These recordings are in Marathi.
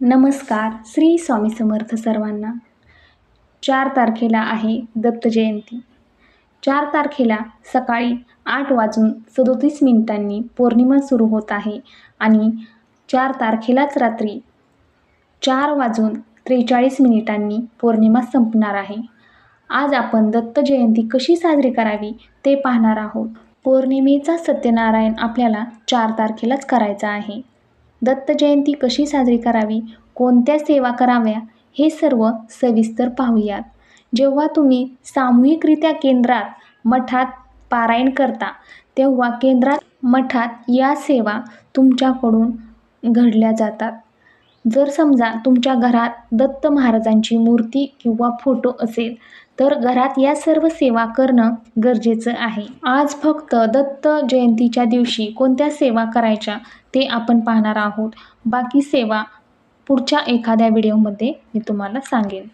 नमस्कार श्री स्वामी समर्थ सर्वांना. चार तारखेला आहे दत्त जयंती. चार तारखेला सकाळी आठ वाजून सदोतीस मिनिटांनी पौर्णिमा सुरू होत आहे आणि चार तारखेलाच रात्री चार वाजून त्रेचाळीस मिनिटांनी पौर्णिमा संपणार आहे. आज आपण दत्त जयंती कशी साजरी करावी ते पाहणार आहोत. पौर्णिमेचा सत्यनारायण आपल्याला चार तारखेलाच करायचा आहे. दत्त जयंती कशी साजरी करावी? कोणत्या सेवा कराव्या? हे सर्व सविस्तर पाहूयात. जेव्हा तुम्ही सामूहिकरित्या केंद्रात मठात पारायण करता तेव्हा केंद्रात मठात या सेवा तुमच्याकडून घडल्या जातात. जर समजा तुमच्या घरात दत्त महाराजांची मूर्ती किंवा फोटो असेल तर घरात या सर्व सेवा करणं गरजेचं आहे. आज फक्त दत्त जयंतीच्या दिवशी कोणत्या सेवा करायच्या ते आपण पाहणार आहोत. बाकी सेवा पुढच्या एखाद्या व्हिडिओमध्ये मी तुम्हाला सांगेन.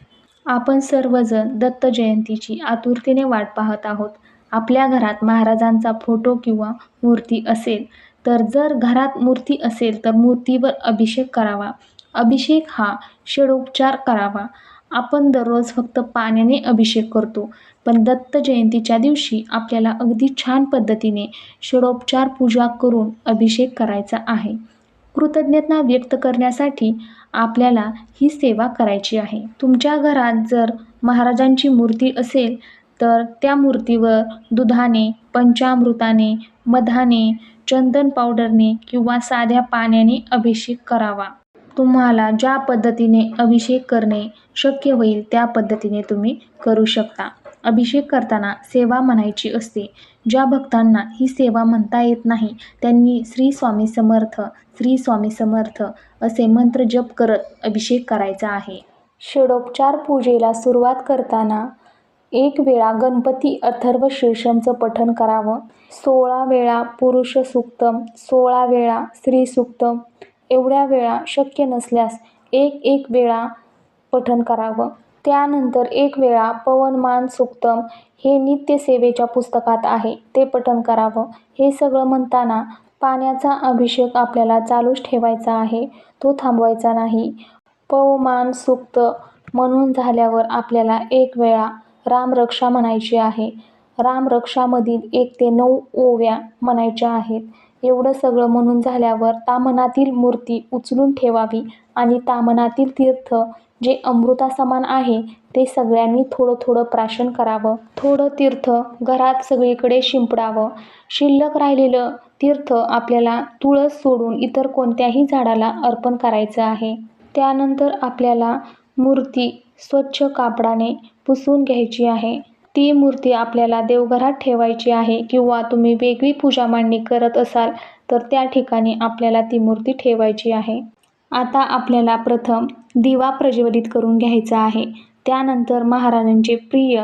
आपण सर्वजण दत्त जयंतीची आतुरतेने वाट पाहत आहोत. आपल्या घरात महाराजांचा फोटो किंवा मूर्ती असेल तर जर घरात मूर्ती असेल तर मूर्तीवर अभिषेक करावा. अभिषेक हा षडोपचार करावा. आपण दररोज फक्त पाण्याने अभिषेक करतो. पण दत्त जयंतीच्या दिवशी आपल्याला अगदी छान पद्धतीने षडोपचार पूजा करून अभिषेक करायचा आहे. कृतज्ञता व्यक्त करण्यासाठी आपल्याला ही सेवा करायची आहे. तुमच्या घरात जर महाराजांची मूर्ती असेल तर त्या मूर्तीवर दुधाने पंचामृताने मधाने चंदन पावडरने किंवा साध्या पाण्याने अभिषेक करावा. तुम्हाला ज्या पद्धतीने अभिषेक करणे शक्य होईल त्या पद्धतीने तुम्ही करू शकता. अभिषेक करताना सेवा म्हणायची असते. ज्या भक्तांना ही सेवा म्हणता येत नाही त्यांनी श्री स्वामी समर्थ श्री स्वामी समर्थ असे मंत्र जप करत अभिषेक करायचा आहे. षडोपचार पूजेला सुरुवात करताना एक वेळा गणपती अथर्व शीर्षमचं पठण करावं. सोळा वेळा पुरुष सुक्तम सोळा वेळा स्त्री सुक्तम एवढ्या वेळा शक्य नसल्यास एक एक वेळा पठन करावं. त्यानंतर एक वेळा पवनमान सूक्तम हे नित्यसेवेच्या पुस्तकात आहे. ते पठन करावं. हे सगळं म्हणताना पाण्याचा अभिषेक आपल्याला चालूच ठेवायचा आहे. तो थांबवायचा नाही. पवमान सूक्त म्हणून झाल्यावर आपल्याला एक वेळा रामरक्षा म्हणायची आहे. रामरक्षामधील एक ते नऊ ओव्या म्हणायच्या आहेत. एवढं सगळं म्हणून झाल्यावर तामनातील मूर्ती उचलून ठेवावी आणि तामनातील तीर्थ जे अमृतासमान आहे ते सगळ्यांनी थोडं थोडं प्राशन करावं. थोडं तीर्थ घरात सगळीकडे शिंपडावं. शिल्लक राहिलेलं तीर्थ आपल्याला तुळस सोडून इतर कोणत्याही झाडाला अर्पण करायचं आहे. त्यानंतर आपल्याला मूर्ती स्वच्छ कापडाने पुसून घ्यायची आहे. ती मूर्ती आपल्याला देवघरात ठेवायची आहे किंवा तुम्ही वेगळी पूजा मांडणी करत असाल तर त्या ठिकाणी आपल्याला ती मूर्ती ठेवायची आहे. आता आपल्याला प्रथम दिवा प्रज्वलित करून घ्यायचा आहे. त्यानंतर महाराजांचे प्रिय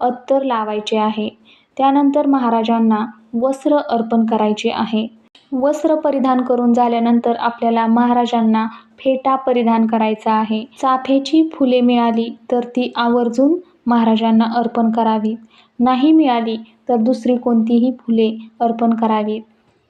अत्तर लावायचे आहे. त्यानंतर महाराजांना वस्त्र अर्पण करायचे आहे. वस्त्र परिधान करून झाल्यानंतर आपल्याला महाराजांना फेटा परिधान करायचा आहे. चाफ्याची फुले मिळाली तर ती आवर्जून महाराजांना अर्पण करावीत नाही मिळाली तर दुसरी कोणतीही फुले अर्पण करावीत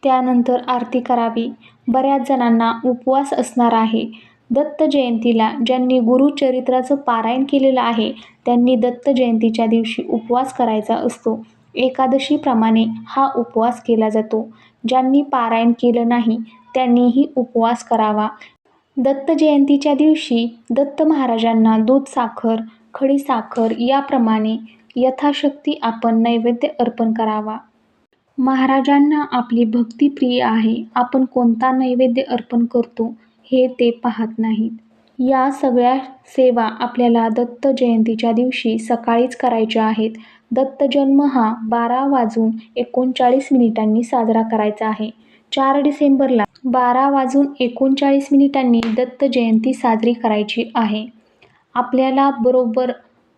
त्यानंतर आरती करावी. बऱ्याच जणांना उपवास असणार आहे. दत्त जयंतीला ज्यांनी गुरुचरित्राचं पारायण केलेलं आहे त्यांनी दत्त जयंतीच्या दिवशी उपवास करायचा असतो. एकादशीप्रमाणे हा उपवास केला जातो. ज्यांनी पारायण केलं नाही त्यांनीही उपवास करावा. दत्त जयंतीच्या दिवशी दत्त महाराजांना दूध साखर खडी साखर याप्रमाणे यथाशक्ती आपण नैवेद्य अर्पण करावा. महाराजांना आपली भक्ती प्रिय आहे. आपण कोणता नैवेद्य अर्पण करतो हे ते पाहत नाहीत. या सगळ्या सेवा आपल्याला दत्त जयंतीच्या दिवशी सकाळीच करायच्या आहेत. दत्त जन्म हा बारा वाजून एकोणचाळीस मिनिटांनी साजरा करायचा आहे. चार डिसेंबरला बारा वाजून एकोणचाळीस मिनिटांनी दत्त जयंती साजरी करायची आहे. आपल्याला बरोबर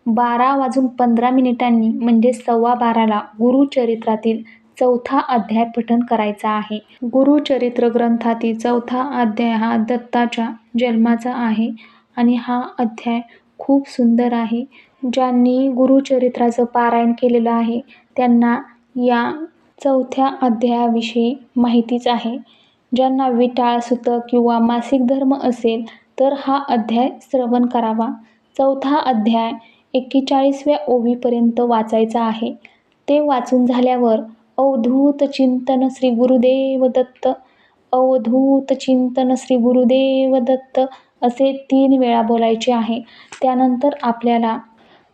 बारा वाजून पंधरा मिनिटांनी म्हणजे सव्वा बाराला गुरुचरित्रातील चौथा अध्याय पठन करायचा आहे. गुरुचरित्र ग्रंथातील चौथा अध्याय हा दत्ताच्या जन्माचा आहे आणि हा अध्याय खूप सुंदर आहे. ज्यांनी गुरुचरित्राचं पारायण केलेलं आहे त्यांना या चौथ्या अध्यायाविषयी माहितीच आहे. ज्यांना विटाळ सुतक किंवा मासिक धर्म असेल तर हा अध्याय श्रवण करावा. चौथा अध्याय एक्केचाळीसव्या ओवीपर्यंत वाचायचा आहे. ते वाचून झाल्यावर अवधूत चिंतन श्री गुरुदेव दत्त अवधूत चिंतन श्री गुरुदेव दत्त असे तीन वेळा बोलायचे आहे. त्यानंतर आपल्याला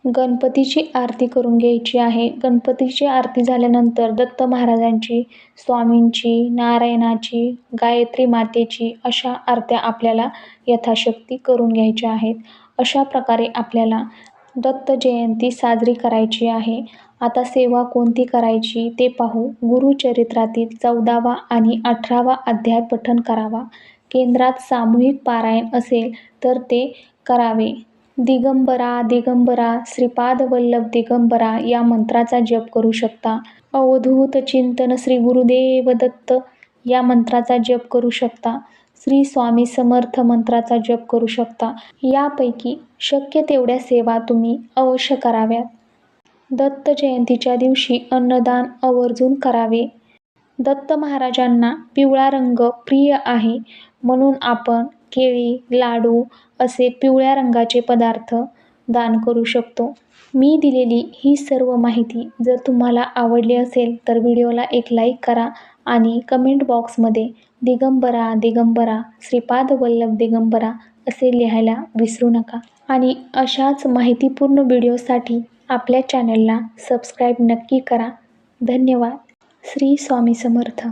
गणपतीची आरती करून घ्यायची आहे. गणपतीची आरती झाल्यानंतर दत्त महाराजांची स्वामींची नारायणाची गायत्री मातेची अशा आरत्या आपल्याला यथाशक्ती करून घ्यायच्या आहेत. अशा प्रकारे आपल्याला दत्त जयंती साजरी करायची आहे. आता सेवा कोणती करायची ते पाहू. गुरुचरित्रातील चौदावा आणि अठरावा अध्याय पठण करावा. केंद्रात सामूहिक पारायण असेल तर ते करावे. दिगंबरा दिगंबरा श्रीपाद वल्लभ दिगंबरा या मंत्राचा जप करू शकता. अवधूत चिंतन श्री गुरुदेव दत्त या मंत्राचा जप करू शकता. श्री स्वामी समर्थ मंत्राचा जप करू शकता. यापैकी शक्य तेवढ्या सेवा तुम्ही अवश्य कराव्यात. दत्त जयंतीच्या दिवशी अन्नदान आवर्जून करावे. दत्त महाराजांना पिवळा रंग प्रिय आहे म्हणून आपण केळी लाडू असे पिवळ्या रंगाचे पदार्थ दान करू शकतो. मी दिलेली ही सर्व माहिती जर तुम्हाला आवडली असेल तर व्हिडिओला एक लाईक करा आणि कमेंट बॉक्समध्ये दिगंबरा दिगंबरा श्रीपाद वल्लभ दिगंबरा असे लिहायला विसरू नका. आणि अशाच माहितीपूर्ण व्हिडिओसाठी आपल्या चॅनलला सबस्क्राईब नक्की करा. धन्यवाद. श्री स्वामी समर्थ.